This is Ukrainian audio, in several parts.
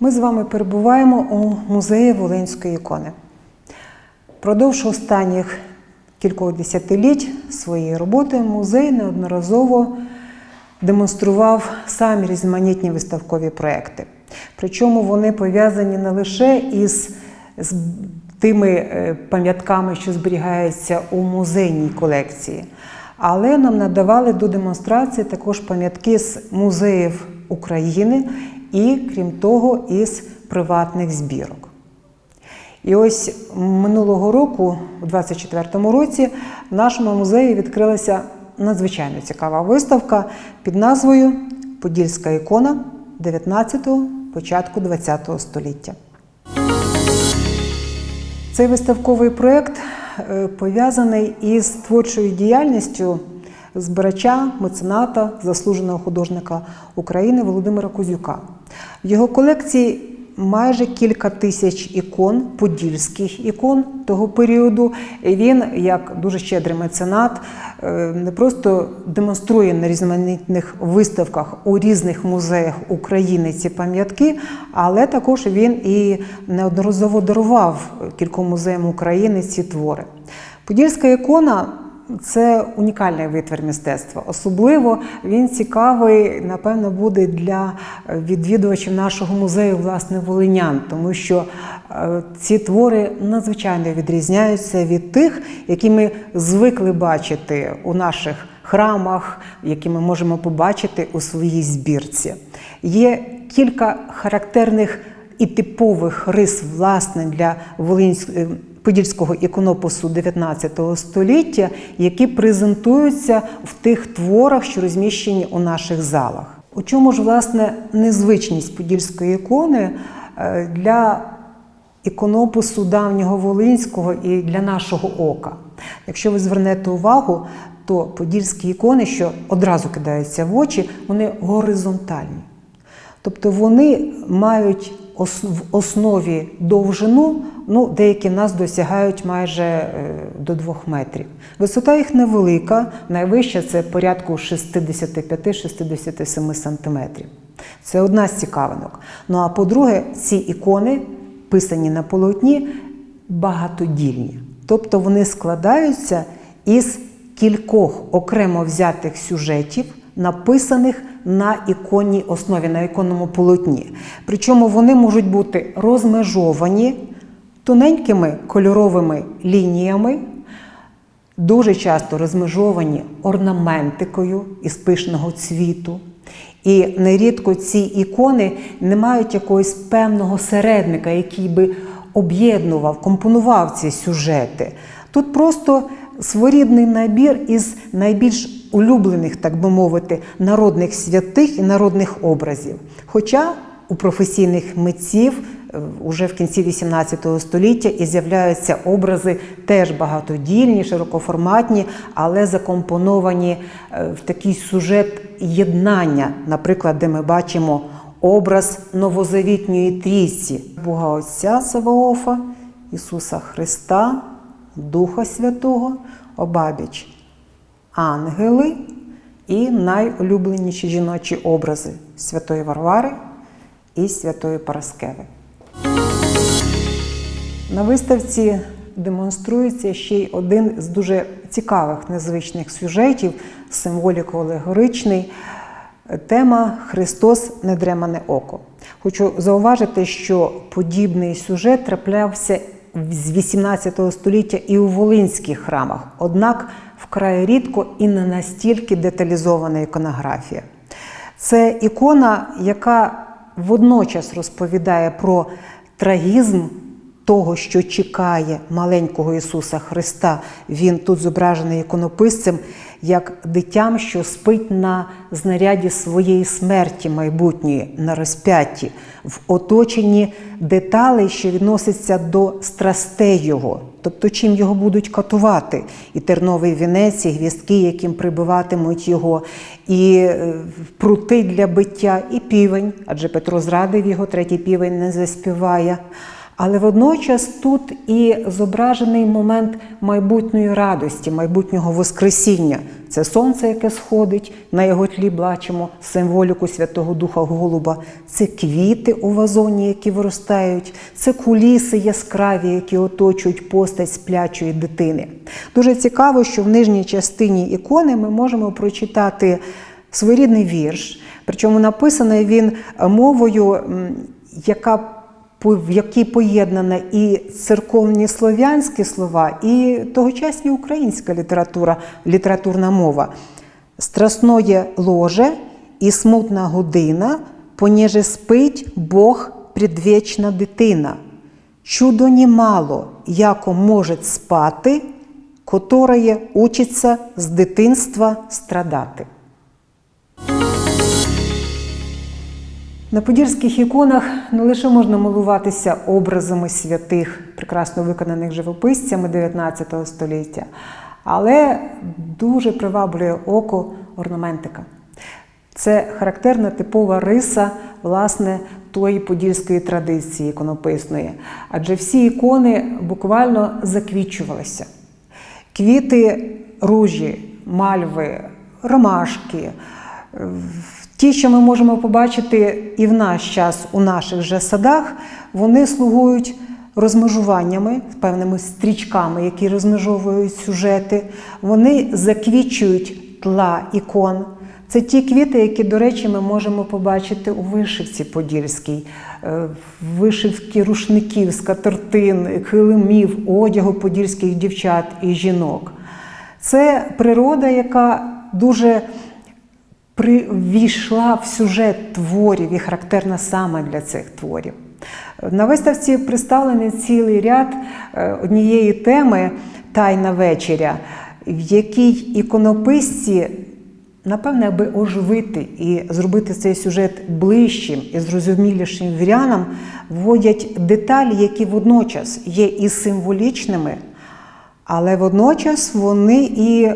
Ми з вами перебуваємо у музеї Волинської ікони. Продовж останніх кількох десятиліть своєї роботи музей неодноразово демонстрував самі різноманітні виставкові проекти. Причому вони пов'язані не лише із тими е, пам'ятками, що зберігаються у музейній колекції, але нам надавали до демонстрації також пам'ятки з музеїв України і, крім того, із приватних збірок. І ось минулого року, у 24-му році, в нашому музеї відкрилася надзвичайно цікава виставка під назвою Подільська ікона 19-го, початку 20-го століття. Цей виставковий проєкт е, пов'язаний із творчою діяльністю збирача, мецената, заслуженого художника України Володимира Кузюка. В його колекції майже кілька тисяч ікон, подільських ікон того періоду. І він, як дуже щедрий меценат, е, не просто демонструє на різноманітних виставках у різних музеях України ці пам'ятки, але також він і неодноразово дарував кільком музеям України ці твори. Подільська ікона це унікальний витвір мистецтва. Особливо він цікавий, напевно, буде для відвідувачів нашого музею власне волинян, тому що е, ці твори надзвичайно відрізняються від тих, які ми звикли бачити у наших храмах, які ми можемо побачити у своїй збірці. Є кілька характерних і типових рис власне для волинської подільського іконопису 19 століття, які презентуються в тих творах, що розміщені у наших залах. У чому ж власне незвичність подільської ікони е, для іконопису давнього волинського і для нашого ока? Якщо ви звернете увагу, то подільські ікони, що одразу кидаються в очі, вони горизонтальні. Тобто вони мають в основі довжину, ну, деякі нас досягають майже е, до 2 метрів. Висота їх невелика, найвища це порядку 65-67 сантиметрів. Це одна з цікавинок. Ну а по-друге, ці ікони, писані на полотні, багатодільні. Тобто вони складаються із кількох окремо взятих сюжетів, написаних на іконній основі, на іконному полотні. Причому вони можуть бути розмежовані тоненькими кольоровими лініями, дуже часто розмежовані орнаментикою із пишного цвіту. І нерідко ці ікони не мають якогось певного середника, який би об'єднував, компонував ці сюжети. Тут просто своєрідний набір із найбільш улюблених, так би мовити, народних святих і народних образів. Хоча у професійних митців е, уже в кінці XVIII століття і з'являються образи теж багатодільні, широкоформатні, але закомпоновані е, в такий сюжет єднання, наприклад, де ми бачимо образ новозавітньої трійці Бога Отця Саваофа, Ісуса Христа, Духа Святого, обабіч ангели і найулюбленіші жіночі образи Святої Варвари і Святої Параскеви. На виставці демонструється ще й один з дуже цікавих незвичних сюжетів, символіко-алегоричний. Тема Христос недремане око. Хочу зауважити, що подібний сюжет траплявся з 18 століття і у волинських храмах, однак вкрай рідко і не настільки деталізована іконографія. Це ікона, яка водночас розповідає про трагізм того, що чекає маленького Ісуса Христа. Він тут зображений іконописцем як дитям, що спить на знаряді своєї смерті майбутньої на розп'ятті, в оточенні деталей, що відносяться до страстей Його, тобто чим його будуть катувати, і терновий вінець, і гвістки, яким прибиватимуть його, і е, прути для биття, і півень, адже Петро зрадив його, третій півень не заспіває. Але водночас тут і зображений момент майбутньої радості, майбутнього Воскресіння. Це сонце, яке сходить, на його тлі бачимо символіку Святого Духа Голуба. Це квіти у вазоні, які виростають, це куліси яскраві, які оточують постать сплячої дитини. Дуже цікаво, що в нижній частині ікони ми можемо прочитати своєрідний вірш, причому написаний він мовою, яка в якій поєднана і церковні слов'янські слова, і тогочасні українська література, літературна мова. Страсное ложе і смутна година, поніже спить Бог предвічна дитина. Чудо немало, яко може спати, которое учиться з дитинства страдати. На подільських іконах не лише можна милуватися образами святих, прекрасно виконаних живописцями 19 століття, але дуже приваблює око орнаментика. Це характерна типова риса власне тої подільської традиції іконописної. Адже всі ікони буквально заквічувалися. Квіти ружі, мальви, ромашки. Ті, що ми можемо побачити і в наш час у наших же садах, вони слугують розмежуваннями, певними стрічками, які розмежовують сюжети. Вони заквічують тла ікон. Це ті квіти, які, до речі, ми можемо побачити у вишивці Подільській, е, в вишивці рушників, скатертин, килимів, одягу подільських дівчат і жінок. Це природа, яка дуже ввійшла в сюжет творів і характерна саме для цих творів. На виставці представлений цілий ряд е, однієї теми Тайна вечеря, в якій іконописці, напевне, аби оживити і зробити цей сюжет ближчим і зрозумілішим вірянам, вводять деталі, які водночас є і символічними, але водночас вони і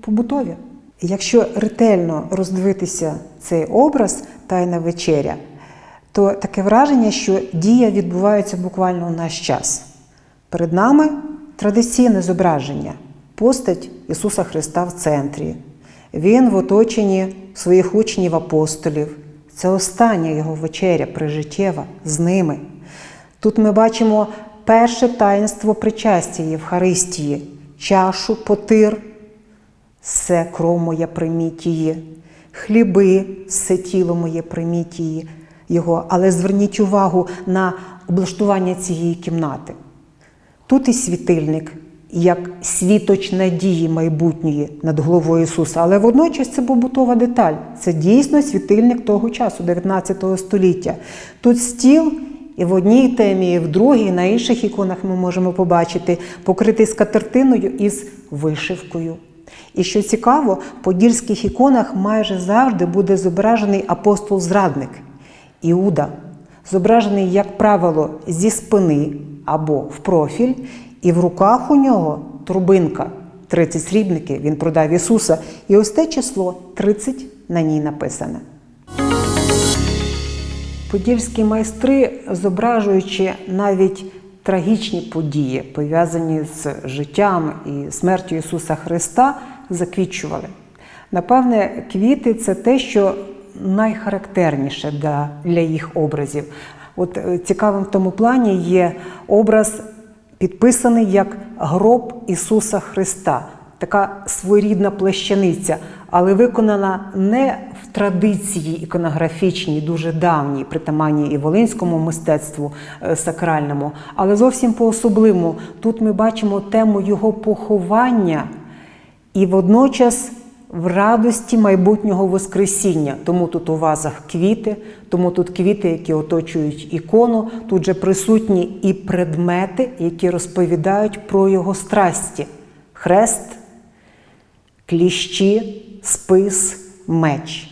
побутові. Якщо ретельно роздивитися цей образ Тайна вечеря, то таке враження, що дія відбувається буквально у наш час. Перед нами традиційне зображення, постать Ісуса Христа в центрі. Він в оточенні своїх учнів апостолів. Це остання його вечеря прижиттєва з ними. Тут ми бачимо перше таїнство причастя Євхаристії, чашу, потир. Все кров моя прийміть її, хліби, все тіло моє прийміть її, його. Але зверніть увагу на облаштування цієї кімнати. Тут і світильник, як світоч надії майбутньої над головою Ісуса, але водночас це побутова деталь. Це дійсно світильник того часу, 19 століття. Тут стіл. І в одній темі, і в другій, на інших іконах ми можемо побачити покритий скатертиною із вишивкою. І що цікаво, в подільських іконах майже завжди буде зображений апостол-зрадник Іуда, зображений, як правило, зі спини або в профіль, і в руках у нього трубинка 30 срібників, він продав Ісуса. І ось те число 30 на ній написане. Подільські майстри, зображуючи навіть трагічні події, пов'язані з життям і смертю Ісуса Христа, заквічували. Напевне, квіти це те, що найхарактерніше для, їх образів. От е, цікавим в тому плані є образ, підписаний як гроб Ісуса Христа, така своєрідна плащаниця, але виконана не в традиції іконографічній, дуже давній, притаманній і волинському мистецтву е, сакральному, але зовсім по-особливому. Тут ми бачимо тему його поховання і водночас в радості майбутнього Воскресіння. Тому тут у вазах квіти, тому тут квіти, які оточують ікону, тут же присутні і предмети, які розповідають про його страсті: хрест, кліщі, спис, меч.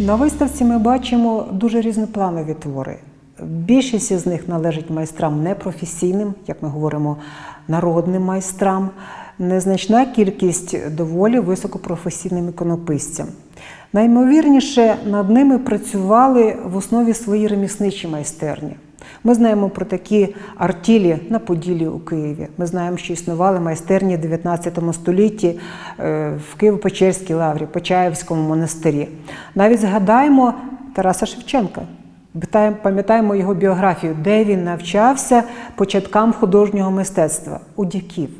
На виставці ми бачимо дуже різнопланові твори. Більшість з них належить майстрам непрофесійним, як ми говоримо, народним майстрам. незначна кількість доволі високопрофесійним іконописцям. Наймовірніше, над ними працювали в основі свої ремісничі майстерні. Ми знаємо про такі артілі на Поділі у Києві. Ми знаємо, що існували майстерні в 19 столітті е, в Києво-Печерській лаврі, Почаївському монастирі. Навіть згадаємо Тараса Шевченка. Пам'ятаємо його біографію, де він навчався початкам художнього мистецтва у дяків.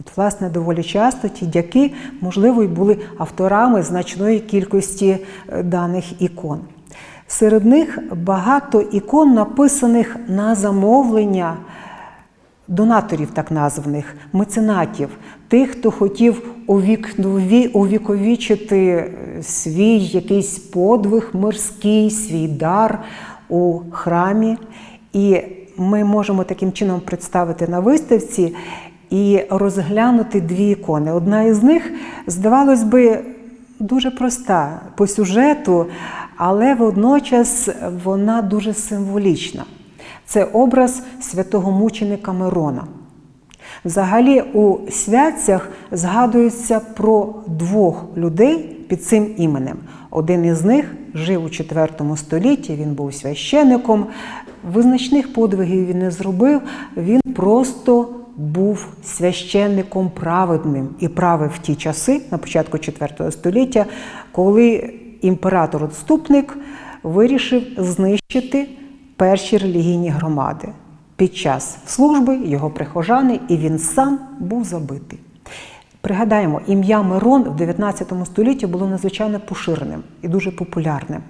От, власне, доволі часто ті дяки, можливо, й були авторами значної кількості е, даних ікон. Серед них багато ікон, написаних на замовлення донаторів, так названих, меценатів, тих, хто хотів увіковічити е, свій якийсь подвиг мирський, свій дар у храмі. І ми можемо таким чином представити на виставці і розглянути дві ікони. Одна із них, здавалось би, дуже проста по сюжету, але водночас вона дуже символічна. Це образ святого мученика Мирона. Взагалі у святцях згадується про двох людей під цим іменем. Один із них жив у IV столітті, він був священником. Визначних подвигів він не зробив, він просто був священником праведним і правив в ті часи, на початку IV століття, коли імператор-отступник вирішив знищити перші релігійні громади. Під час служби його прихожани, і він сам був забитий. Пригадаємо, ім'я Мирон в 19 столітті було надзвичайно поширеним і дуже популярним.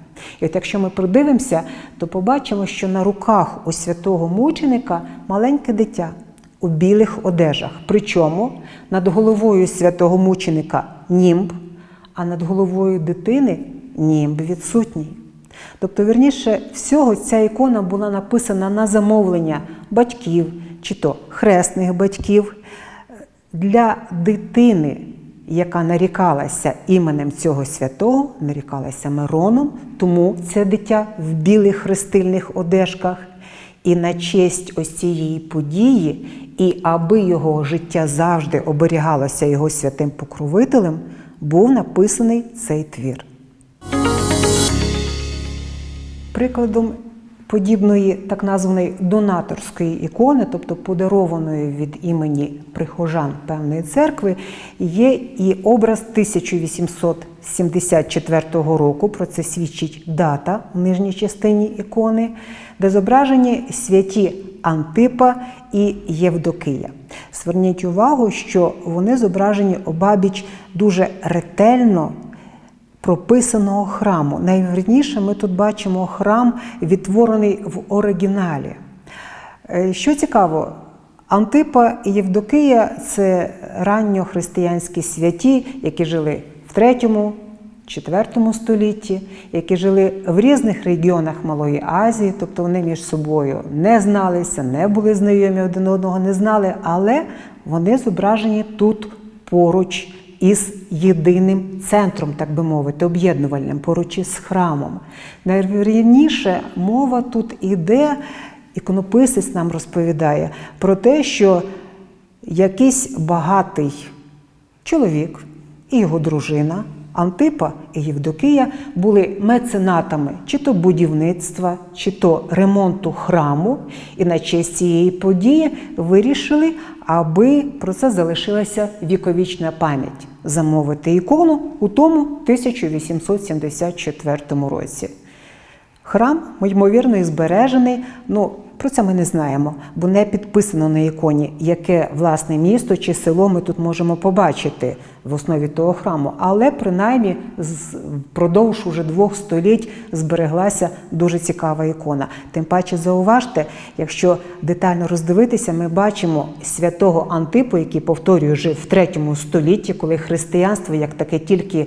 І от якщо ми придивимося, то побачимо, що на руках у святого мученика маленьке дитя у білих одежах. Причому над головою святого мученика німб, а над головою дитини німб відсутній. Тобто, вірніше всього, ця ікона була написана на замовлення батьків чи то хресних батьків для дитини, яка нарікалася іменем цього святого, нарікалася Мироном, тому це дитя в білих хрестильних одежках. І на честь ось цієї події, і аби його життя завжди оберігалося його святим покровителем, був написаний цей твір. Прикладом подібної так названої донаторської ікони, тобто подарованої від імені прихожан певної церкви, є і образ 1874 року. Про це свідчить дата в нижній частині ікони, де зображені святі Антипа і Євдокия. Зверніть увагу, що вони зображені обабіч дуже ретельно прописаного храму. Найвірніше ми тут бачимо храм, відтворений в оригіналі. Е, Що цікаво, Антипа і Євдокия це ранньохристиянські святі, які жили в 3-4 столітті, які жили в різних регіонах Малої Азії, тобто вони між собою не зналися, не були знайомі один одного, не знали, але вони зображені тут поруч із єдиним центром, так би мовити, об'єднувальним, поруч із храмом. Найвірніше мова тут іде, іконописець нам розповідає про те, що якийсь багатий чоловік і його дружина. Антипа і Євдокія були меценатами чи то будівництва, чи то ремонту храму, і на честь цієї події вирішили, аби про це залишилася віковічна пам'ять замовити ікону у тому 1874 році. Храм, ймовірно, і збережений. Ну, про це ми не знаємо, бо не підписано на іконі, яке власне місто чи село ми тут можемо побачити в основі того храму. Але принаймні впродовж уже двох століть збереглася дуже цікава ікона. Тим паче, зауважте, якщо детально роздивитися, ми бачимо святого Антипу, який повторюю, жив в третьому столітті, коли християнство як таке тільки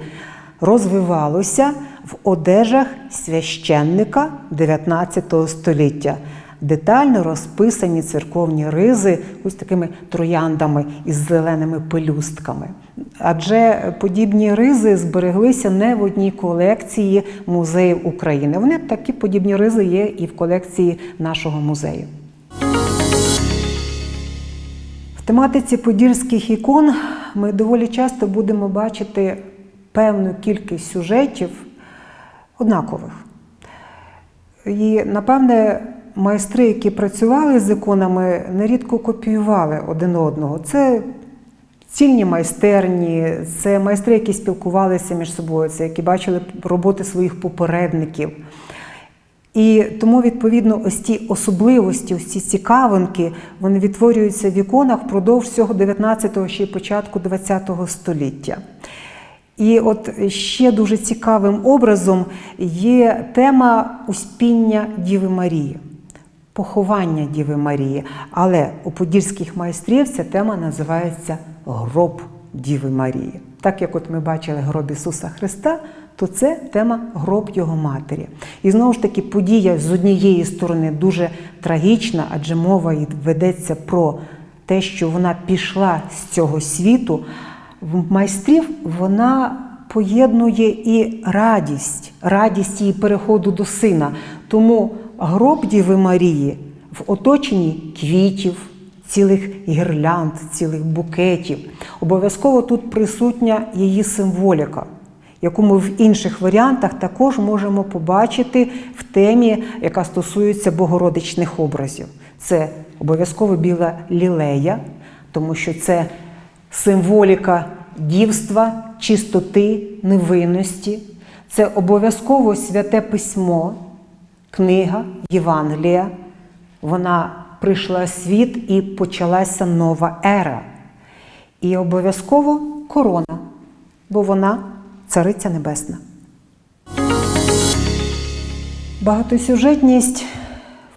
розвивалося в одежах священника 19 століття. Детально розписані церковні ризи ось такими трояндами із зеленими пелюстками. Адже подібні ризи збереглися не в одній колекції музеїв України. Вони такі подібні ризи є і в колекції нашого музею. В тематиці подільських ікон ми доволі часто будемо бачити певну кількість сюжетів однакових. І, напевне, майстри, які працювали з іконами, нерідко копіювали один одного. Це цільні майстерні, це майстри, які спілкувалися між собою, це які бачили роботи своїх попередників. І тому, відповідно, ось ті особливості, ось ці цікавинки, вони відтворюються в іконах впродовж всього 19-го ще й початку 20-го століття. І от ще дуже цікавим образом є тема успіння Діви Марії, поховання Діви Марії. Але у подільських майстрів ця тема називається Гроб Діви Марії. Так як от ми бачили гроб Ісуса Христа, то це тема гроб Його Матері. І знову ж таки, подія з однієї сторони дуже трагічна, адже мова ведеться про те, що вона пішла з цього світу. В майстрів вона поєднує і радість, радість її переходу до сина. Тому гроб Діви Марії в оточенні квітів, цілих гірлянд, цілих букетів. Обов'язково тут присутня її символіка, яку ми в інших варіантах також можемо побачити в темі, яка стосується богородичних образів. Це обов'язково біла лілея, тому що це символіка дівства, чистоти, невинності. Це обов'язково святе письмо, книга Євангелія. Вона прийшла в світ і почалася нова ера. І обов'язково корона, бо вона цариця небесна. Багатосюжетність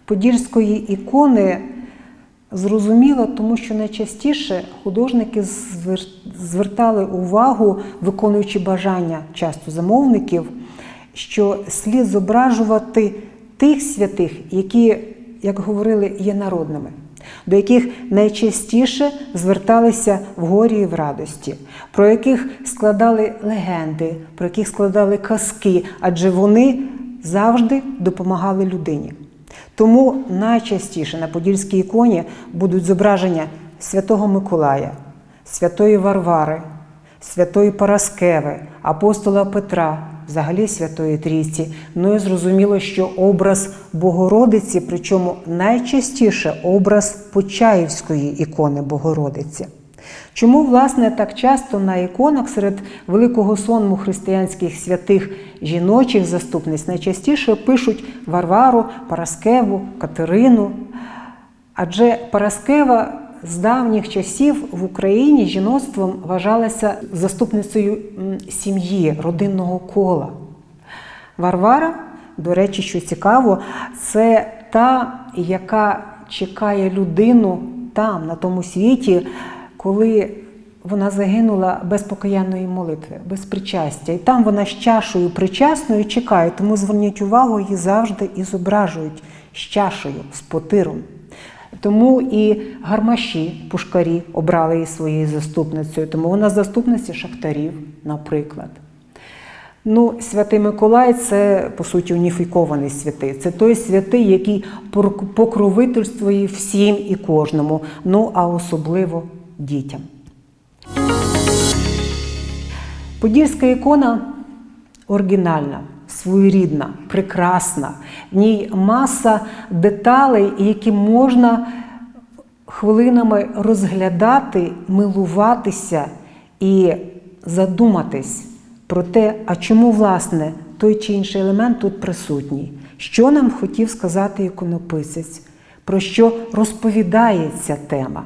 подільської ікони зрозуміла, тому що найчастіше художники звертали увагу, виконуючи бажання часто замовників, що слід зображувати тих святих, які, як говорили, є народними, до яких найчастіше зверталися в горі і в радості, про яких складали легенди, про яких складали казки, адже вони завжди допомагали людині. Тому найчастіше на подільській іконі будуть зображення святого Миколая, святої Варвари, святої Параскеви, апостола Петра, взагалі Святої Трійці. Ну і зрозуміло, що образ Богородиці, причому найчастіше образ Почаївської ікони Богородиці. Чому, власне, так часто на іконах серед великого сонму християнських святих жіночих заступниць найчастіше пишуть Варвару, Параскеву, Катерину? Адже Параскева з давніх часів в Україні жіноцтвом вважалася заступницею сім'ї, родинного кола. Варвара, до речі, що цікаво, це та, яка чекає людину там, на тому світі, коли вона загинула без покаянної молитви, без причастя. І там вона з чашею причасною чекає, тому зверніть увагу, її завжди і зображують з чашею, з потиром. Тому і гармаші, пушкарі обрали її своєю заступницею, тому вона заступниця шахтарів, наприклад. Ну, святий Миколай це по суті уніфікований святий. Це той святий, який покровительствує всім і кожному, ну а особливо дітям. Подільська ікона оригінальна, своєрідна, прекрасна. В ній маса деталей, які можна хвилинами розглядати, милуватися і задуматись про те, а чому власне той чи інший елемент тут присутній. Що нам хотів сказати іконописець, про що розповідає ця тема?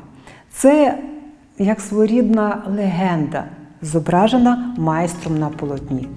Це як своєрідна легенда, зображена майстром на полотні.